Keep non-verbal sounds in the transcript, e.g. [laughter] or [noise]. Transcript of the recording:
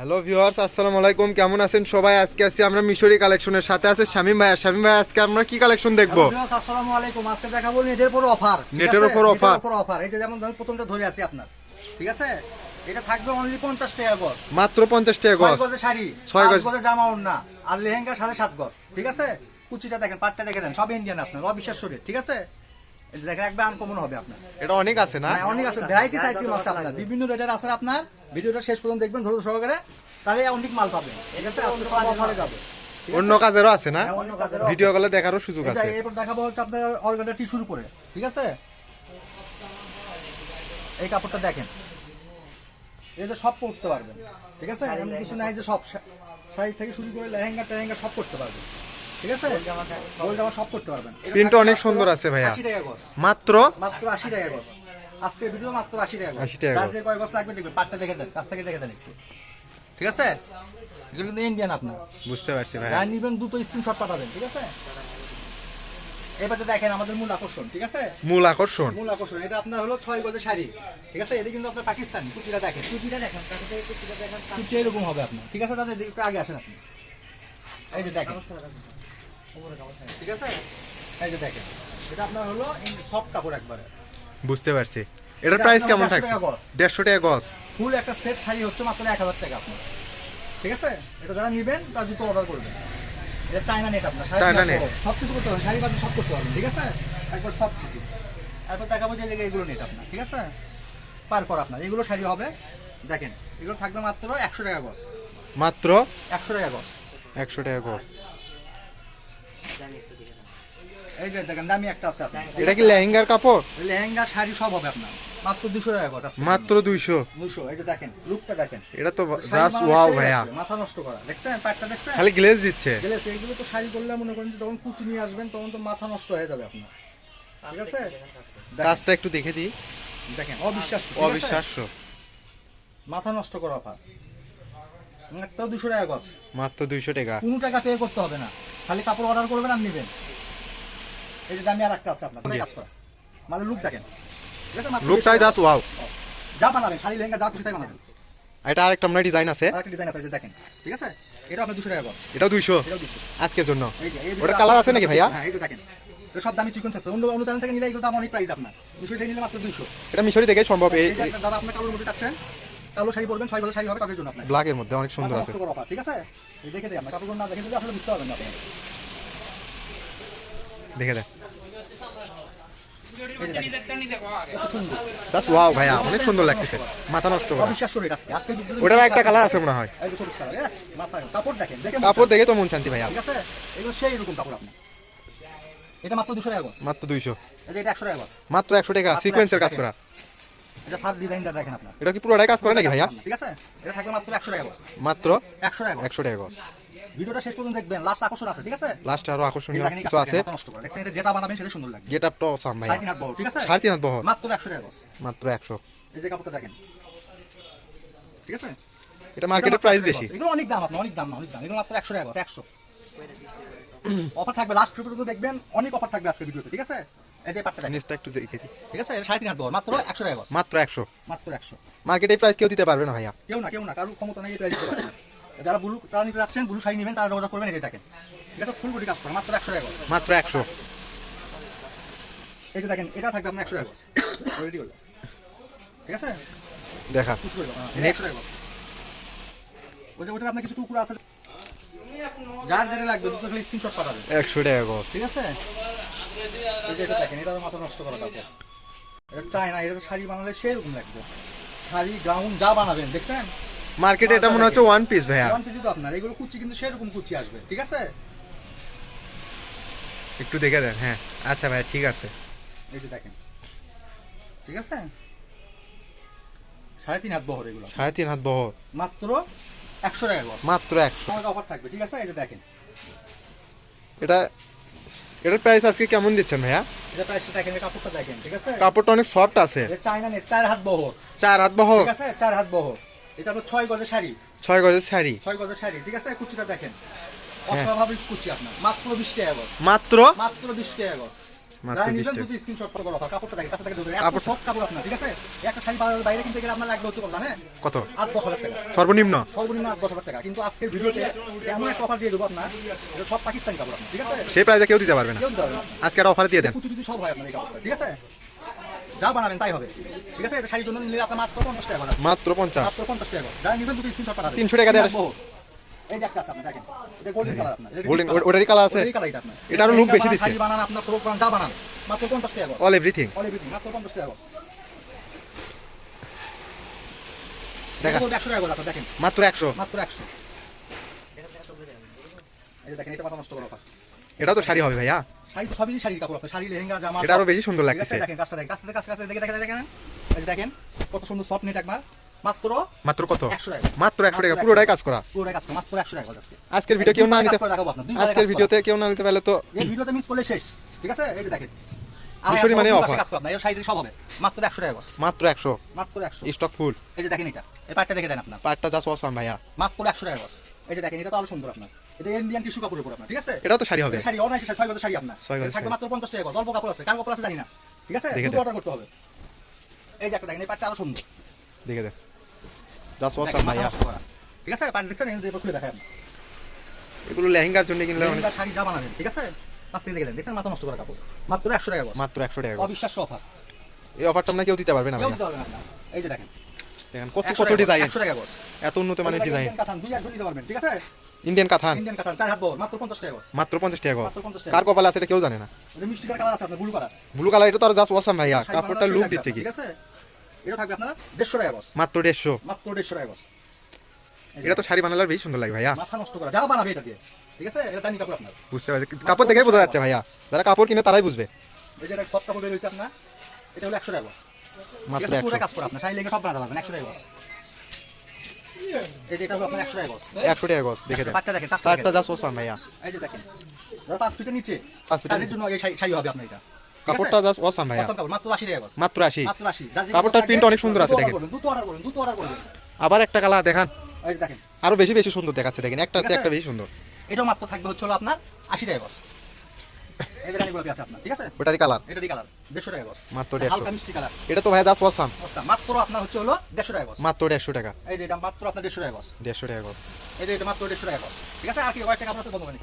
Hello viewers আসসালামু আলাইকুম। কেমন আছেন সবাই? আজকে আছি আমরা মিশরি কালেকশনের সাথে আছে শামিম ভাই শামিম ভাই আজকে আমরা কি কালেকশন দেখব? ভিউয়ার্স, আসসালামু আলাইকুম। আজকে দেখাবো নেটের উপর অফার। নেটের উপর উপর অফার। এই যে যেমন ধরুন প্রথমটা ধরে আছি আপনার। ঠিক আছে? এটা থাকবে অনলি পঞ্চাশ টাকা গজ। মাত্র পঞ্চাশ টাকা ছয় গজ। গজে শাড়ি। ছয় পাঁচ গজ। গজে জামা ওড়না। আর লেহেঙ্গা সাড়ে সাত গজ। ঠিক আছে? কুচিটা দেখেন পাটটা দেখে দেন। সব ইন্ডিয়ান আপনার অবিশ্বাস শরীর ঠিক আছে? এই যে আনকমন হবে আপনার। এটা অনেক আছে না? হ্যাঁ, অনেক আছে। ভ্যারাইটিস আইটেম আছে আপনার। বিভিন্ন রেটের আছে আপনার। ভিডিওটা শেষ পর্যন্ত দেখবেন ধৈর্য সহকারে। তাহলে অনেক মাল পাবেন। ঠিক আছে সব অফারে যাবে। অন্য কাজেরও আছে না? হ্যাঁ, অন্য কাজেরও আছে। ভিডিও কলে দেখারও সুযোগ আছে। এরপর দেখাবো হচ্ছে আপনার অর্গানটা টিস্যুর উপরে। ঠিক আছে? এই কাপড়টা দেখেন। এই যে সব করতে পারবেন। ঠিক আছে? এমন কিছু নাই যে সব শাড়ি থেকে শুরু করে লেহেঙ্গা টেহেঙ্গা সব করতে পারবেন। ঠিক আছে? গোল জামা সব করতে পারবেন। প্রিন্টটা অনেক সুন্দর আছে ভাইয়া। 80 টাকা গজ। মাত্র? মাত্র আশি টাকা গজ। আজকের ভিডিও মাত্র আশি টাকা 80 টাকা গজ। যে কয় গজ লাগবে দেখবেন পাটটা দেখে দেন কাছ থেকে দেখে দেন একটু। ঠিক আছে? এগুলো কিন্তু ইন্ডিয়ান আপনার। বুঝতে পারছি ভাই যা নিবেন দুটো স্ক্রিনশট পাঠাবেন ঠিক আছে? এবার তো দেখেন আমাদের মূল আকর্ষণ ঠিক আছে? মূল আকর্ষণ। মূল আকর্ষণ এটা আপনার হলো ছয় গজের শাড়ি। ঠিক আছে? এটা কিন্তু আপনার পাকিস্তানি কুচিটা দেখেন। কুচিটা দেখেন কাছে থেকে কুচিটা দেখেন কুচি এরকম হবে আপনার। ঠিক আছে তাহলে একটু আগে আসেন আপনি। এই যে দেখেন। ঠিক আছে? এই যে দেখেন এটা আপনার হলো সফট কাপড় একবারে। বুঝতে পারছি। এটার এটা প্রাইস কেমন 150 থাকছে? দেড়শো টাকা গজ। ফুল একটা সেট শাড়ি হচ্ছে মাত্র এক হাজার টাকা আপনার। ঠিক আছে? এটা যারা নিবেন তারা দুটো অর্ডার করবেন। এটা চায়না নেট আপনার চায়না। হাজার সব কিছু করতে পারবেন শাড়ি বাদে সব করতে পারবেন ঠিক আছে? একবার সব কিছু। তারপর দেখাবো যে এগুলো নেট আপনার ঠিক আছে? পার কর আপনার এগুলো শাড়ি হবে। দেখেন এগুলো থাকবে মাত্র একশো টাকা গজ। মাত্র একশো টাকা গজ। একশো টাকা গজ। এই যে দেখেন দামি একটা আছে আপনার। এটা কি লেহেঙ্গার কাপড়? লেহেঙ্গা শাড়ি সব হবে আপনার। মাত্র দুশো টাকা গজ আছে। মাত্র দুইশো? দুশো এই যে দেখেন লুকটা দেখেন। এটা তো জাস্ট ওয়াও ভাইয়া। মাথা নষ্ট করা। দেখছেন পাটটা দেখছেন? খালি গ্লেজ দিচ্ছে। গেলে সেইগুলো তো শাড়ি করলে মনে করেন যে যখন কুচি নিয়ে আসবেন তখন তো মাথা নষ্ট হয়ে যাবে আপনার। ঠিক আছে? কাজটা একটু দেখে দিই। দেখেন অবিশ্বাস্য অবিশ্বাস্য। মাথা নষ্ট করা অফার। একটা দুশো টাকা গজ। মাত্র দুইশো টাকা। কোনো টাকা পে করতে হবে না। খালি কাপড় অর্ডার করবেন আর নেবেন। এই যে দামি আর একটা আছে আপনার কাজ করা মানে লুক দেখেন। আছে? মাত্র লুকটাই জাস্ট ওয়াও যা বানাবেন শাড়ি লেহেঙ্গা যা খুশি তাই বানাবেন। এটা আরেকটা আমরা ডিজাইন আছে। আর একটা ডিজাইন আছে দেখেন। ঠিক আছে? এটা আপনার দুশো টাকা গজ। এটাও দুইশো। এটাও দুশো আজকের জন্য। ওটা কালার আছে নাকি ভাইয়া? হ্যাঁ এই যে দেখেন। এটা সব দামি চিকন থাকছে। অন্য অন্য থেকে নিলে এগুলো দাম অনেক প্রাইস আপনার। দুশো থেকে নিলে মাত্র দুশো এটা মিশরি দেখে সম্ভব এই যে আপনার কালোর মধ্যে চাচ্ছেন। কালো শাড়ি পরবেন ছয় শাড়ি হবে তাদের জন্য আপনার। ব্ল্যাকের মধ্যে অনেক সুন্দর আছে। ঠিক আছে? এই দেখে আপনার কাপড়গুলো না দেখে দিলে আসলে বুঝতে পারবেন না আপনি। দেখে দেখ। এই যে দেখেন। কত সুন্দর। জাস্ট ওয়াও ভাইয়া অনেক সুন্দর লাগতেছে। মাথা নষ্ট করা। অবিশ্বাস্য রেট আজকে। আজকে বিদ্যুৎ ওটার একটা কালার আছে মনে হয়। কাপড় দেখেন কাপড় দেখে তো মন শান্তি ভাইয়া। ঠিক আছে? এগুলো সেই রকম কাপড় আপনার। এটা মাত্র দুশো টাকা গজ। মাত্র দুইশো। এই যে এটা একশো টাকা গজ। মাত্র একশো টাকা সিকোয়েন্সের কাজ করা। এটা ফার্স্ট ডিজাইনটা দেখেন আপনার। এটা কি পুরোটাই কাজ করে নাকি ভাইয়া? ঠিক আছে? এটা থাকবে মাত্র একশো টাকা গজ। মাত্র একশো টাকা গজ। একশো টাকা গজ। ভিডিওটা শেষ পর্যন্ত দেখবেন লাস্ট আকর্ষণ আছে ঠিক আছে? লাস্টে আরও আকর্ষণীয় কিছু আছে। দেখছেন এটা যেটা বানাবেন সেটা সুন্দর লাগবে। গেট আপটা অসাম সাড়ে তিন ঠিক আছে? সাড়ে মাত্র একশো টাকা গজ। মাত্র একশো। এই যে কাপড়টা দেখেন ঠিক আছে? এটা মার্কেটের প্রাইস বেশি। এগুলো অনেক দাম আপনার অনেক দাম না অনেক দাম। এগুলো মাত্র একশো টাকা গজ একশো। [clears throat] অফার থাকবে লাস্ট ভিডিওতে দেখবেন অনেক অফার থাকবে আজকে ভিডিওতে ঠিক আছে? এই পাটটা নিচটা একটু দেখে দিই। ঠিক আছে? সাড়ে তিন হাত মাত্র একশো টাকা মাত্র একশো। মাত্র একশো। মার্কেটে প্রাইস কেউ দিতে পারবে না ভাইয়া। কেউ না কেউ না কারোর ক্ষমতা নেই এটা দিতে পারবে না। যারা ব্লু তারা নিতে যাচ্ছেন ব্লু শাড়ি নেবেন তারা যোগাযোগ করবেন এই যে দেখেন। ঠিক আছে? ফুল বডি কাজ করে মাত্র একশো টাকা মাত্র একশো। এই যে দেখেন এটা থাকবে আপনার একশো টাকা রেডি হলো ঠিক আছে? দেখা। ওই যে ওটার আপনার কিছু টুকরো আছে। যার যেটা লাগবে দুটো খালি স্ক্রিনশট পাঠাবে একশো টাকা ঠিক আছে? এই যে এটা দেখেন এটা মাথা নষ্ট করা কাপড়। এটা চায় না এটা শাড়ি বানালে সেরকম লাগবে। শাড়ি গ্রাউন্ড যা বানাবেন দেখছেন? মার্কেটে এটা মনে হচ্ছে ওয়ান পিস ভাইয়া। ওয়ান পিসি তো আপনার। এগুলো কুচি কিন্তু সেরকম কুচি আসবে ঠিক আছে? একটু দেখে দেন হ্যাঁ। আচ্ছা ভাই ঠিক আছে। এই যে দেখেন। ঠিক আছে? সাড়ে তিন হাত বহর এগুলো। সাড়ে তিন হাত বহর। মাত্র একশো টাকা মাত্র একশো। অফার থাকবে ঠিক আছে? যে দেখেন। এটা এটার প্রাইস আজকে কেমন দিচ্ছেন ভাইয়া? এটা প্রাইসটা দেখেন কাপড়টা দেখেন ঠিক আছে? কাপড়টা অনেক সফট আছে। এটা চায়না নেট চার হাত বহর। চার হাত বহর? ঠিক আছে? চার হাত বহর। এটা হলো ছয় গজের শাড়ি। ছয় গজের শাড়ি। ছয় গজের শাড়ি ঠিক আছে? কুচিটা দেখেন। হ্যাঁ। অস্বাভাবিক কুচি আপনার। মাত্র বিশ টাকা গজ। মাত্র? মাত্র বিশ টাকা গজ। মাত্র যারা 20 নিবেন টাকা। যদি স্ক্রিনশট করে বলো কাপড়টা দেখেন কাছে থেকে ধরে এত কাপড়- সফট কাপড় আপনার ঠিক আছে? এই একটা শাড়ি বাজারে বাইরে কিনতে গেলে আপনার লাগবে হচ্ছে বললাম হ্যাঁ? কত? সর্বনিম্ন? সর্বনিম্ন আট দশ হাজার টাকা। কিন্তু আজকের ভিডিওতে এমন একটা অফার দিয়ে দেবো আপনার সব পাকিস্তানি কাপড় ঠিক আছে? সেই প্রাইজে কেউ দিতে পারবে না। আজকে আর অফার দিয়ে দেন। টুচি সব হয় আপনার এই কাপড়টা ঠিক আছে? যা বানাবেন তাই হবে ঠিক আছে? এটা শাড়ির জন্য নিলে আপনার মাত্র পঞ্চাশ টাকা মাত্র পঞ্চাশ। মাত্র পঞ্চাশ টাকা যারা নিবেন দুটো স্ক্রিনশট পাঠাবেন 300 টাকা। এই যে একটা আছে আপনার দেখেন। এটা গোল্ডেন কালার আপনার গোল্ডেন ওটারই কালার আছে? ওটারই color এটা আপনার। এটা আরও look বেশি দিচ্ছে। শাড়ি বানান আপনার ফ্রক বানান যা বানান মাত্র পঞ্চাশ টাকা অল এভরিথিং অল এভরিথিং মাত্র পঞ্চাশ টাকা করে দেখা। দেখা টাকা করে দেখেন। মাত্র একশো। মাত্র একশো। এই দেখেন এটা মাথা নষ্ট করা অফার তো শাড়ি হবে ভাইয়া। শাড়ি তো সবই শাড়ির কাপড় আপনার শাড়ি লেহেঙ্গা জামা এটা আরও বেশি সুন্দর আছে, দেখেন কাজটা দেখেন কাজটা কাজটা দেখে দেখে দেখেন। এই দেখেন কত সুন্দর সফট নেট একবার। মাত্র মাত্র কত? টাকা। মাত্র একশো টাকা পুরোটাই কাজ করা। পুরোটাই কাজ করা, মাত্র একশো টাকা আজকে আজকের ভিডিও কেউ না নিতে আজকের ভিডিওতে কেউ না নিতে পারলে তো এই ভিডিওতে মিস করলে শেষ ঠিক আছে? এই যে দেখেন। মিশরি মানে একদম কাজ করা এই শাড়ির সব হবে। মাত্র টাকা মাত্র একশো। মাত্র একশো। স্টক ফুল এই যে দেখেন এটা। এই পাটটা দেখে দেন আপনার। পার্টটা জাস্ট অসাম ভাইয়া। মাত্র একশো টাকা গজ এই যে দেখেন এটা তো আরও সুন্দর আপনার। এটা ইন্ডিয়ান টিস্যু কাপড়ের উপর আপনার ঠিক আছে? তো শাড়ি হবে। শাড়ি ছয় আপনার। থাকবে মাত্র পঞ্চাশ টাকা গজ। অল্প কাপড় আছে কার কাপড় আছে জানি না। ঠিক আছে? দুটো অর্ডার করতে হবে। এই যে একটা দেখেন এই পাটটা আরও সুন্দর। দেখে। দেখেন, মাথা ভাইয়া ঠিক আছে? পাট দেখছেন খুলে আপনার এগুলো লেহেঙ্গার জন্য কিনলে অনেক শাড়ি যা বানাবেন ঠিক আছে? দেখে দেন দেখছেন? মাথা নষ্ট করা কাপড়। মাত্র একশো টাকা মাত্র একশো টাকা অবিশ্বাস্য অফার এই অফারটা কেউ দিতে পারবে না। এই যে দেখেন। দেখেন কত কত ডিজাইন 100 টাকা। এত উন্নত মানের ডিজাইন দুই একজন নিতে পারবেন, ঠিক আছে? ইন্ডিয়ান কাথান ইন্ডিয়ান চার হাত বহর, মাত্র 50 টাকা। মাত্র পঞ্চাশ টাকা করে। 50 টাকা। কার কপালে আছে এটা কেউ জানে না। এটা মিষ্টি কালার আছে আপনার, ব্লু কালার। ব্লু কালার এটা তো আর জাস্ট অসাম ভাইয়া। কাপড়টা লুক দিচ্ছে কি? ঠিক আছে? এটা থাকবে আপনার 150 টাকা গজ। মাত্র দেড়শো মাত্র 150 টাকা গজ। এটা তো শাড়ি বানালে বেশি সুন্দর লাগে ভাইয়া মাথা নষ্ট করা, যা বানাবে এটা দিয়ে। ঠিক আছে? এটা দামি কাপড় আপনার। বুঝতে পারছি কাপড় দেখেই বোঝা যাচ্ছে ভাইয়া যারা কাপড় কিনে তারাই বুঝবে এই যে এটা soft কাপড় বের আপনার, এটা হলো 100 টাকা। মাত্র একশো কাজ করা আপনার, শাড়ি লেগে সব বানাতে পারবেন, 100 টাকা গজ। এটা হলো আপনার 100 টাকা গজ। একশো টাকা দেখে দেন দেখেন। ভাইয়া এই যে দেখেন। পাঁচ ফিটের নিচে, পাঁচ ফিটের। জন্য এই শাড়ি হবে আপনার এটা। কাপড়টা জাস্ট অসাম কাপড়, মাত্র 80 টাকা মাত্র আশি। মাত্র 80 কাপড়টার থাকবে, অনেক সুন্দর আছে দেখেন। দুটো অর্ডার করবেন দুটো অর্ডার করবেন আবার একটা কালার দেখান। এই দেখেন। আরও বেশি বেশি সুন্দর দেখাচ্ছে দেখেন। একটা একটা বেশি সুন্দর। এটাও মাত্র থাকবে হচ্ছে হলো আপনার আশি টাকা গজ এই যে গাড়িগুলো আছে আপনার ঠিক আছে? ওটারই কালার এটারই কালার দেড়শো টাকা গজ মাত্র দেড়শো। হালকা মিষ্টি কালার এটা তো ভাইয়া জাস্ট অসাম মাত্র আপনার হচ্ছে হলো দেড়শো টাকা গজ মাত্র দেড়শো টাকা। এই যে এটা মাত্র আপনার দেড়শো টাকা গজ দেড়শো টাকা গজ এই যে এটা মাত্র দেড়শো টাকা গজ ঠিক আছে? আর কি বন্ধ করে।